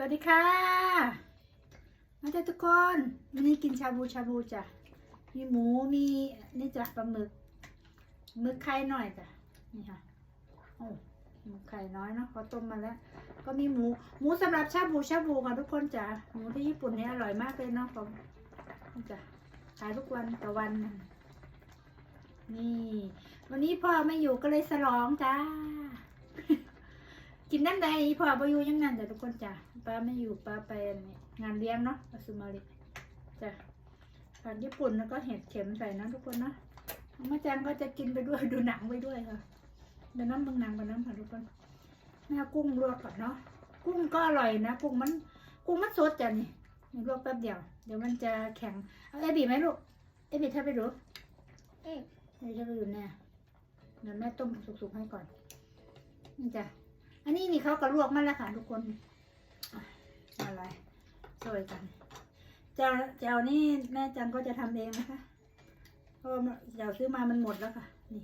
สวัสดีค่ะมาจ้ะทุกคนวันนี้กินชาบูชาบูจ้ะมีหมูมีนี่จ้ะปลาหมึกหมึกไข่หน่อยจ้ะนี่ค่ะโอ้หมึกไข่น้อยเนาะเขาต้มมาแล้ว ก็มีหมูหมูสำหรับชาบูชาบูค่ะทุกคนจ้ะหมูที่ญี่ปุ่นเนี่ยอร่อยมากเลยเนาะผมจ้ะขายทุกวันต่อวันนี่ วันนี้พ่อไม่อยู่ก็เลยฉลองจ้า กินน้ำใดพ่อไปอยู่ยังนั่นจ้ะทุกคนจ้ะป้าไม่อยู่ป้าไปงานเลี้ยงเนาะอาซุมาริจ้ะผัดญี่ปุ่นแล้วก็เห็ดเข็มใส่นะทุกคนเนาะน้องมาจังก็จะกินไปด้วยดูหนังไปด้วยค่ะเดี๋ยวน้ำบางหนังกับน้ำค่ะทุกคนแม่เอากุ้งลวกก่อนเนาะกุ้งก็อร่อยนะกุ้งมันกุ้งมันสดจ้ะนี่นี่ลวกแป๊บเดียว เดี๋ยวมันจะแข็งเอาเอบีไหมลูกเอบีถ้าไปดูเอ๊ะเดี๋ยวจะไปดูแน่เดี๋ยวแม่ต้มสุกๆให้ก่อนนี่จ้ะ อันนี้นี่เขาก็ลวกมาแล้วค่ะทุกคนอะไรสวยกันเจ้าเจ้านี่แม่จังก็จะทำเองนะคะเพราะว่าเจ้าซื้อมามันหมดแล้วค่ะ นี่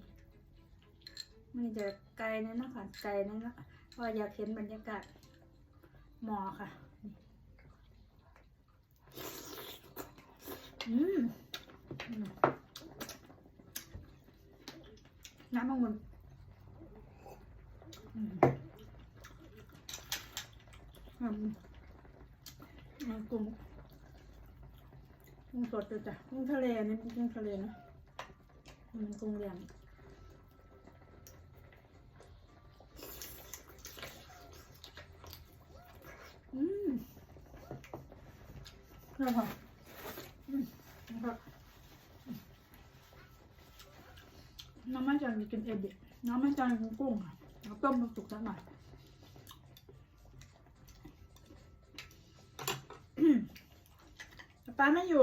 มันจะไกลนั่นนะค่ะไกลนั่นนะเพราะอยากเห็นบรรยากาศหมอค่ะนี่อืมอืมน้ำมันอืม อืมมันกุ้งกุ้งสดจ้ะกุ้งทะเลนี่เป็นกุ้งทะเลนะอืมกุ้งเลี้ยงอืมแล้วค่ะอืมแล้วก็น้ำมันจันกินเอบิน้ำมันจันทร์กินกุ้งค่ะแล้วต้มสุกสักหน่อย ป้าไม่อยู่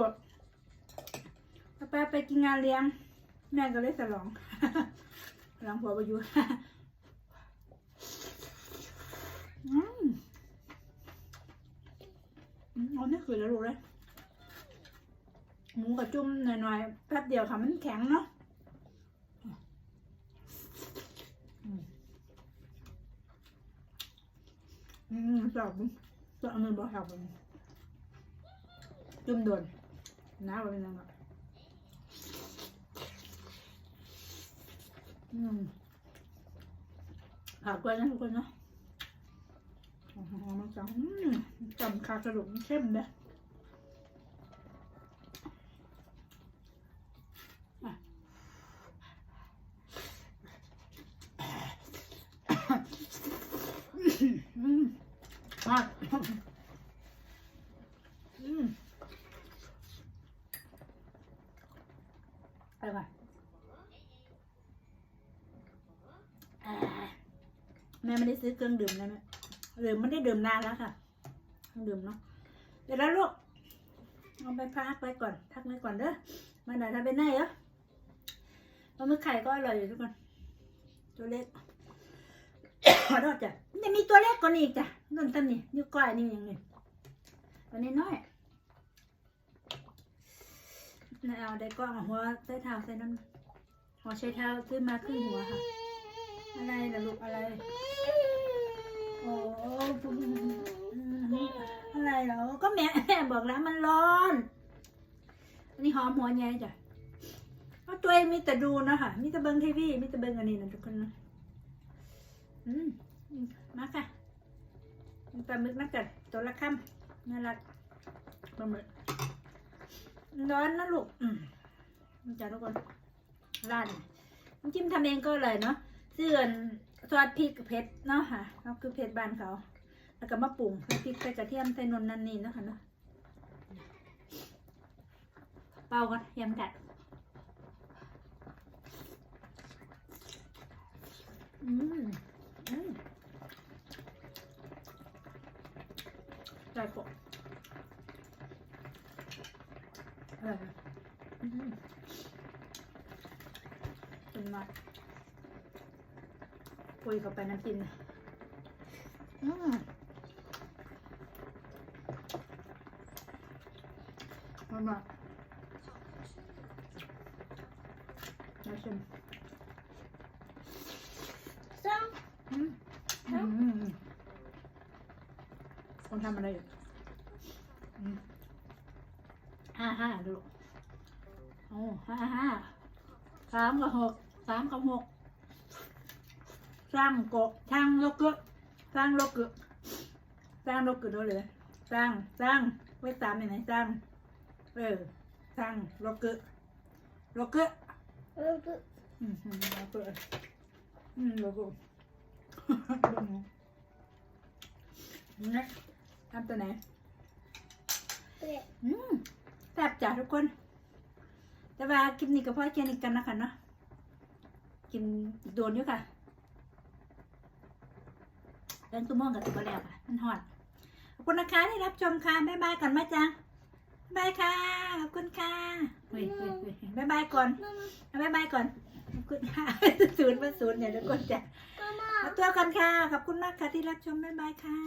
ป้าไปกินงานเลี้ยง แม่ก็เลยสลองหลังผัวไปอยู่อืมอืมเอาเนี่ยคือแล้วรู้เลยหมูกับจุ่มหน่อยๆแป๊บเดียวค่ะมันแข็งเนาะอืมอืมจับจับมือบอกจับมือ จุ่มโดนน้าไปเป็นยังไงอืมผักกล้วยนะทุกคนเนาะโอ้โหมันจังอืมจำคากระดูกมันเข้มเลยอะอืมมากอืม ไปก่อนแม่ไม่ได้ซื้อเครื่องดื่มแล้วนะดื่มไม่ได้ดื่มนานแล้วค่ะเครื่องดื่มเนาะเดี๋ยวแล้วลูกเอาไปพักไว้ก่อนพักไว้ก่อนเด้อมาหน่อยทำเป็นไงเหรอปลาหมึกไข่ก็อร่อยอยู่ทุกคนตัวเล็กขอโทษจ้ะมันจะมีตัวเล็กกว่านี้อีกจ้ะนั่นตั้นนี่นิ้วก้อยนี่ยังไงตัวนี้น้อย นายเอาได้กล้องหัวใส่เท้าใส่นั่นหัวใช้เท้าขึ้นมาขึ้นหัวค่ะ อะไรล่ะลูกอะไร โอ้อะไรเหรอ ก็แม่บอกแล้วมันร้อน อันนี้หอมหัวใหญ่จ้ะเอาตัวเองมีแต่ดูนะค่ะมีแต่เบิ้งทีวีมีแต่เบิ้งอันนี้นะทุกคนนะอืมมาค่ะปลาหมึกนักกัดตัวละคำน่ารักปลาหมึก ร้อนนะลูกอืมจ้าทุกคนร้านน้ำจิ้มทำเองก็อร่อยเนาะเสื่อนซอสพริกเผ็ดเนาะค่ะก็คือเผ็ดบ้านเขา แล้วก็มาปรุงพริกใส่กระเทียมใส่นนนันนี่เนาะค่ะเนาะเป่าก่อนยำกัดอืมอืมใจปก เอออืมเป็นมากปุยเข้าไปน้ำจิ้มนะอืมมันมากน้ำจิ้มส้มอืมอืมอืมคนทำอะไรอยู่อืม ห้าห้าดูโอ้ห้าห้าสามกับหกสามกับหกสร้างกบสร้างโลกุสร้างโลกุสร้างโลกุดูเลยสร้างสร้างไว้ตามยังไงสร้างเออสร้างโลกุโลกุแล้วก็อืมอืมโลกุอืมโลกุเนี่ยทำตัวไหนเป๊ะอืม แซ่บจ้ะทุกคน แต่ว่าคลิปนี้ก็พอแค่นี้กันนะคะเนาะกินอีกโดนอยู่ค่ะเรื่องตุ้มม่วงกับตุ้มแล้วค่ะมันหอดขอบคุณนะคะที่รับชมค่ะบ๊ายบายก่อนมาจังบ๊ายบายค่ะ ขอบคุณค่ะเฮ้ยเฮ้ยเฮ้ยบ๊ายบายก่อนมามาบ๊ายบายก่อน ขอบคุณค่ะศูนย์มาศูนย์เนี่ยทุกคนจ้ะมามาเอาตัวกันค่ะ ขอบคุณมากค่ะที่รับชมบ๊ายบายค่ะ